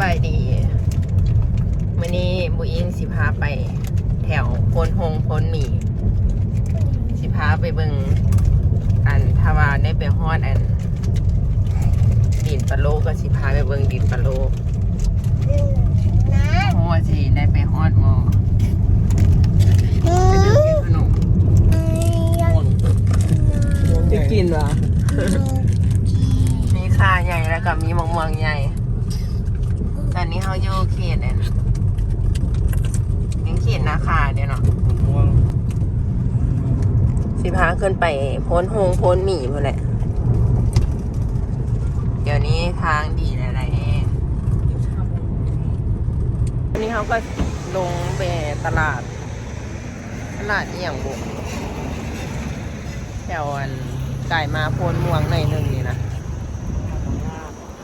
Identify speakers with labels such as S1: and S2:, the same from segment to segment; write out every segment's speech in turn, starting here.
S1: บายดีมื่อนี้บุอินสิพาไป แถวโพนหงโพนหมีสิพาไปเบิงอันทาวาได้ไปฮอดอัน ดินปะโลก็สิพาไปเบิงดินปะโลเพราะว่าสิได้ไปฮอดหมอไปเดินกินขนมจะกินวะ มีค่าใหญ่แล้วก็มีมะม่วงใหญ่ ตอนนี้เขาอยู่เขตเนี่ยยังเขตนาคาเดี๋ยวเนาะ
S2: ม่วง
S1: สิพา ขึ้นไปพ้นโฮงพ้นหมี่หมดแหละ เดี๋ยวนี้ทางดีหลายๆเองวันนี้เขาก็ลงไปตลาด ตลาดเอี่ยงบุกแถวอันไก่มาโพนม่วงหน่อยหนึ่งนี่นะ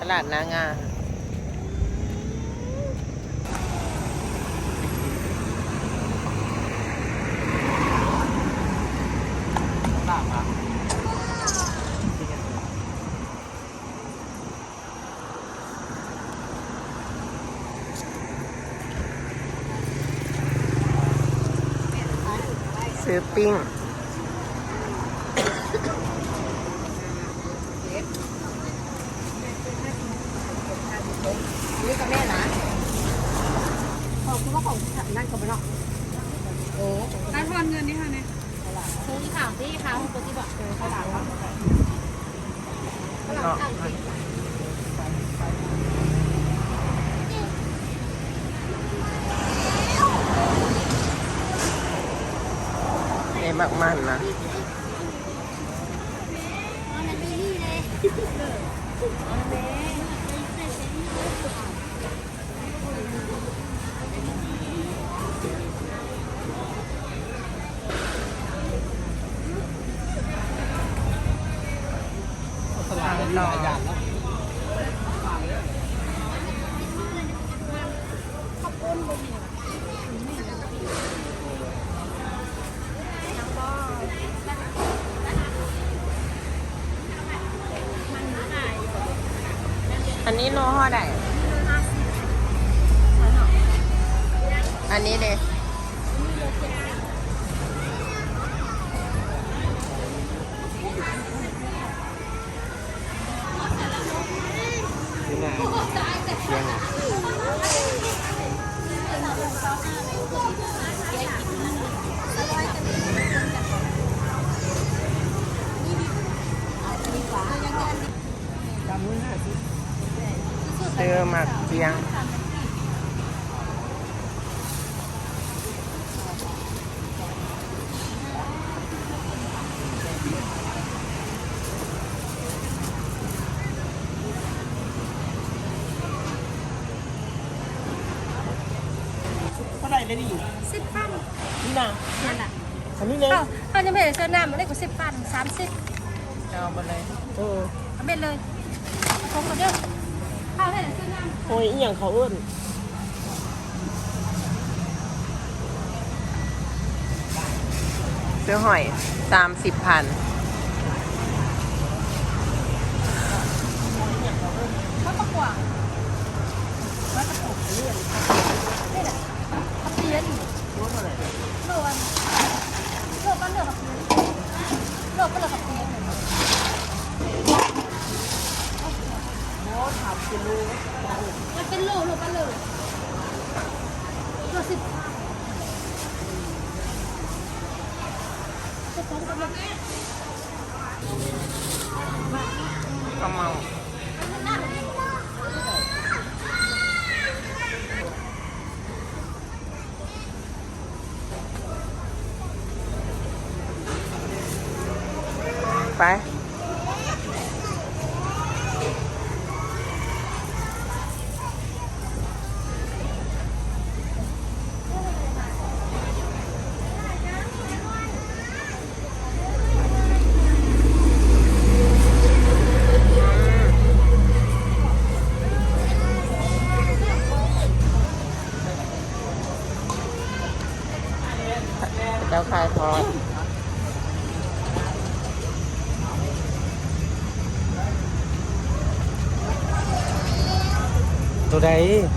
S1: ตลาดนางา
S2: ตามมา
S1: ซื้อปิ้ง
S3: นี่กับแม่นะขอบคุณว่าของนั่นก็ไม่เนาะโอ้
S4: การทอนเงินนี่ค่ะเนี่ย
S3: ซื้อที่ข่าวที่ข่าวของตัวที่บอกเออเขาด่าว่าเขาด่า
S1: เนาะ
S3: ข่านนะ
S1: เอ้มากมันนะ
S2: ลาดเป็นหลายอย่างเนาะ
S1: อันนี้โลห่อได้อันนี้เลย
S2: นี่ไงเชียง
S1: ซื้อหมักเบียง
S2: เท่าไหร่เลยดิ
S3: สิบพัน
S2: นี่นะ
S3: นั่นแหละ
S2: อันนี้เลย
S3: เอ้าเขาจะไม่ได้เสื้อหน้ามันได้กว่าสิบพันสามสิบ
S1: เอาไปเลย
S2: เออ
S3: เอาไปเลยของคนเดียวเขาได้เสื้อหน้า
S2: โอ้ยอีหยังเขาเอิ้น
S1: ซื้อหอยสามสิบพัน
S3: เขาประกวดเขาประกวดเรื่องนี่แหละเขาเปลี่ยน
S2: รู้เท่าไหร่
S3: โลกอันโลกก็เลือกกับเปลี่ยนโลกก็เลือกกับเปลี่ยน
S2: โอ้ถามกิโล
S3: มันเป็นโลโลก็เลยโลสิบ จะต้
S1: ahí.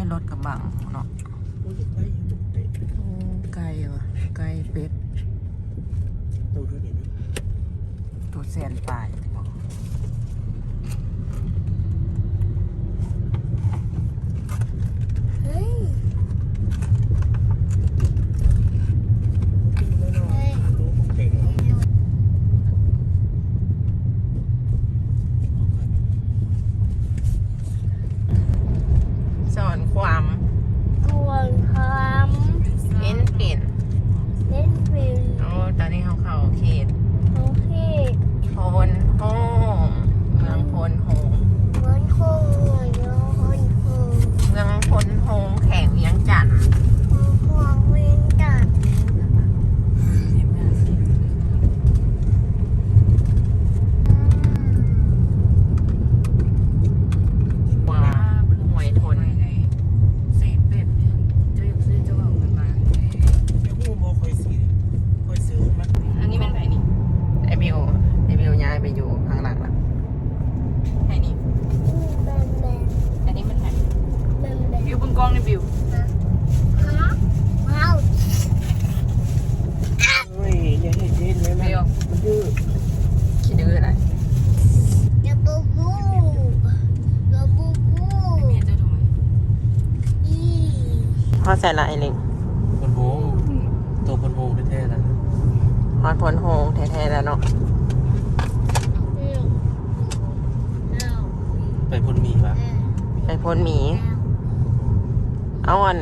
S1: ยรถกระบังเนาะ
S2: ไก่
S1: วะไก่เป็ด
S2: ตัว
S1: แสนปลาย okay น
S3: หมี
S1: เอา
S3: อั
S2: น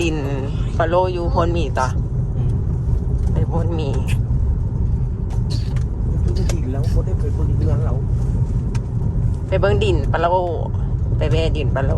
S1: ดินฟอลโลอยู่พนหมีต่อไปพนหมี
S2: ไปดินแล้วได้ไปบนเรือนเรา
S1: ไปเบิ้งดินปลาโลไปแม่ดินปลาโล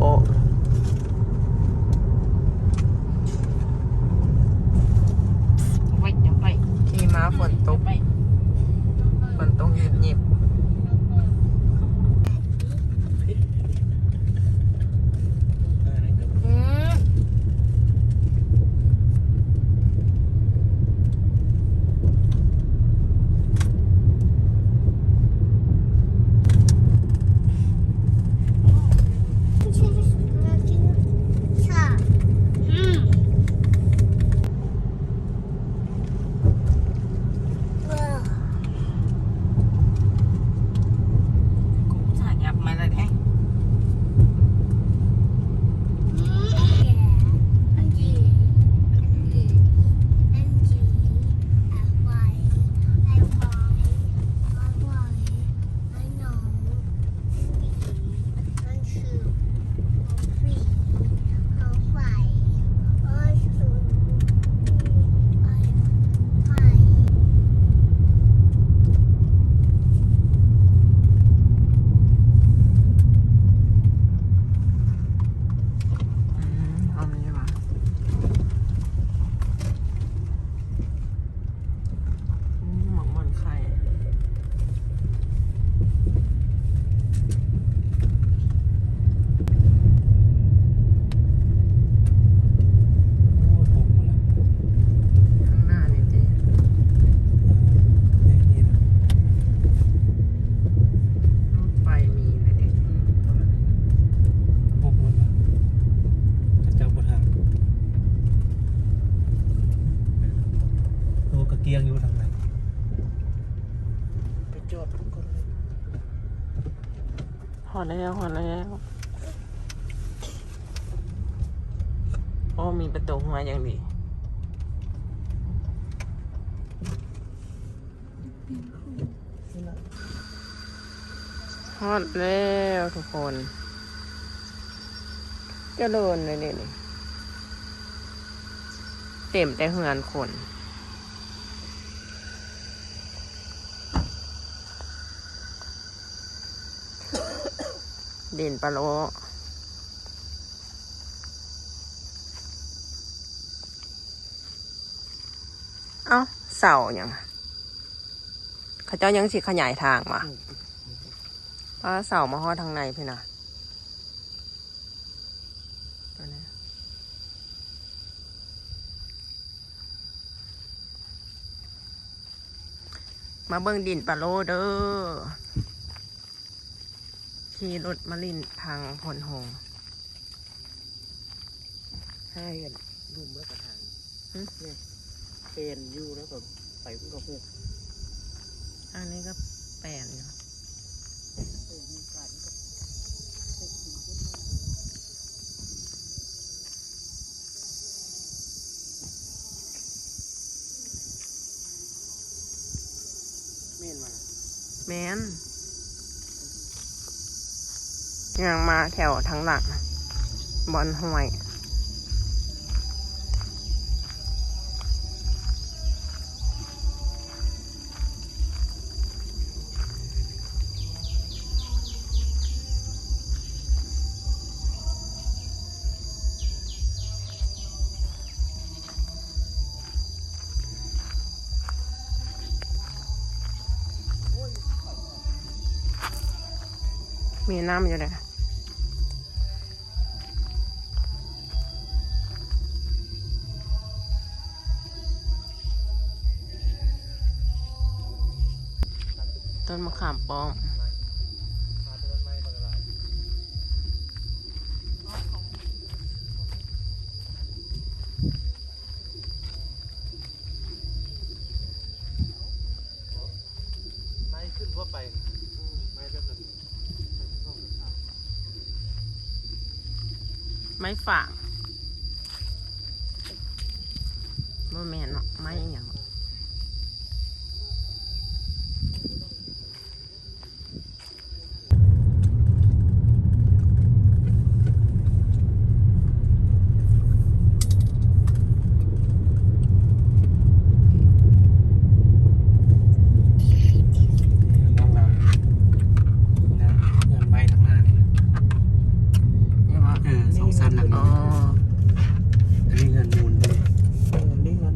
S4: เกียงอ
S1: ยู่ทาง
S4: ไห
S1: นไป
S2: จอดทุกคนเลย
S1: หอดแล้วหอดแล้วโอ้มีประตูมาอย่างดีฮอดแล้วทุกคนจะโดนเลยนี่เต็มแต่เหือนคน เด่นปลาโลเอ้าเสาอย่างเขาเจ้ายังสิขยายทางมาปลาเสามาฮอทางในพี่นะมาเบิ่งดินปลาโลเด้อ ขี่รถมาลินทางพลหง
S2: ให้กันรุมแล้วก็ทาง
S1: หึ
S2: เนี่ยเป็นอยู่แล้วก็ไปมันก็หก
S1: อันนี้ก็แปลนอยู่
S2: เออมีการก็หกสี่ขึ้นมาเม่นมา
S1: แมน ยังมาแถวทางหลังบอลห้วย มีน้ำอยู่เลยต้นมะขามป้อม ฝางบ่แม่นเนาะไม้อย่างนี่ว่า
S2: เออสองสั้นหลัง
S1: อ๋อ
S2: อันนี้เงินมูลเลยเออนี่เงิน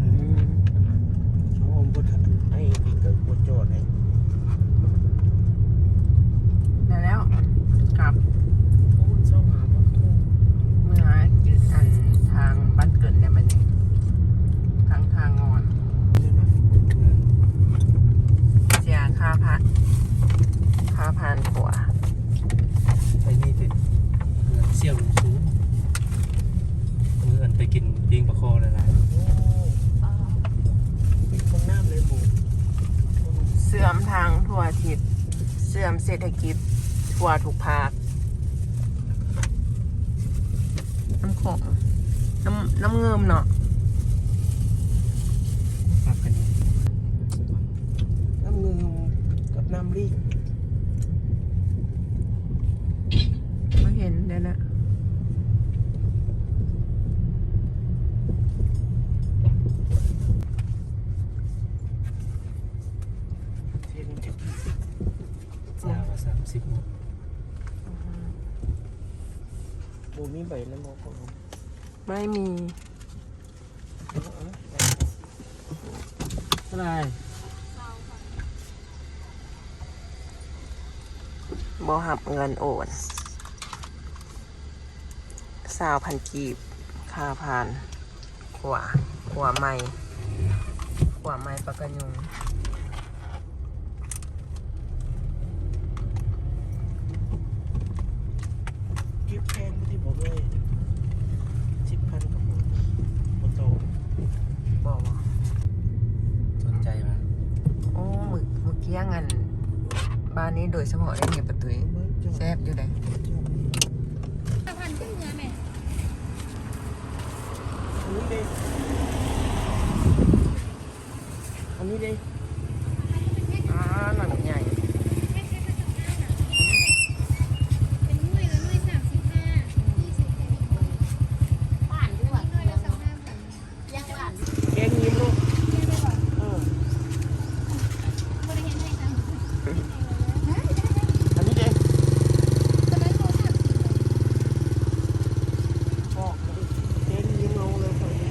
S1: อืม
S2: ช่องพุทธไอ้ที่เกิดพุทธโจทย์เนี่ย
S1: ได้แล้วกลับ
S2: โอ้ช่องหาพุทธ
S1: เมื่อยึดอันทางบ้านเกิดเนี่ยมันนี่ทางทางงอน
S2: เนี่ยนะ
S1: เสียค่าพักค่าผ่านตัว
S5: ไปนี่ติดเสี่ยวลงสูงมืออันไปกินปิ้งปลาคอเลยนะ
S2: โอ้ตรงน้ำเลยบุ
S1: เสื่อม ทางทั่วอาทิศเสื่อมเศรษฐกิจ ทั่วทุกภาค น้ำของน้ำน้ำเงิมเนาะ
S5: ฝากกันนี่
S2: น้ำเงินกับน้ำรีด
S1: ไม่เห็นเดี๋ยวนะ
S2: เทนจะ
S5: ยาวกว่า สามสิบ
S2: บูมีใบแล้วบอกผม
S1: ไม่มี
S5: เท่าไหร
S1: บ่หับเงินโอนสาวพันกีบค่าผ่านขวาขวาไม่ขวาไม่ปากกะยุง
S2: กิ๊บแพ งที่บอกเลยสิบพันกับผมโอโต
S1: บอกว่า
S5: สนใจไหม
S1: โอ้หมึกเมื่อกี้ยังอันบ้านนี้โดยเฉพาะได้เนี่ยประตูแซ่บอยู่เลย
S3: สะพานขึ้นเรือแม่
S2: อันนี้เลยอันนี้เลย
S1: อ่าหนังใหญ่
S3: เป็นหน่วยละหน่วยสามสิบห้ายี่สิบเป็นบ้านด้วยหน่วยละสองห้าพันยังบ้าน
S2: แกงยิ้มลูก
S3: เรียกได้ก่อน
S2: เออบ
S3: ริเวณไหนคะ
S2: อันนี้เลย
S3: ตอนนั้นโทรศัพท์
S2: บอกมาดิแกงยิ้มลงเลยคนนี้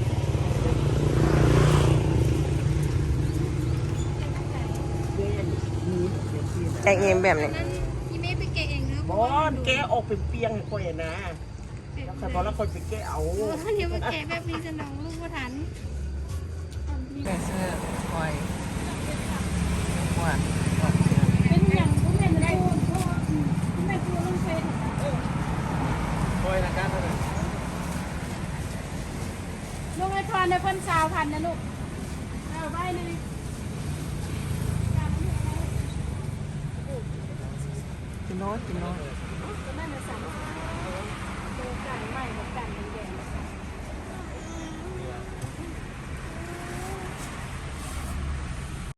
S2: แกงยิ้มเดี๋ยวพี่นะ
S1: แก งเองแบบนี้
S3: นั้นอีเมลไปเกะเองเนาะ
S2: บอนแกะออกเป็นเปียงให้ค่อยนะแล้วใครบอกแล้วคนไปแกะเอา
S3: โอ้เดี๋ยวมาแกะแบบนี้จะน้องลูกว่าทัน
S1: แกงเสื้อคอยหวานหวานเสื้อ
S3: เป็นอย่างผู้แม่มันพูดเพราะผู้แม่พูดต้องใช้
S2: ค่อยนะกันนะ
S3: ลูกไอ้พรในพ่นสาวพันนะลูก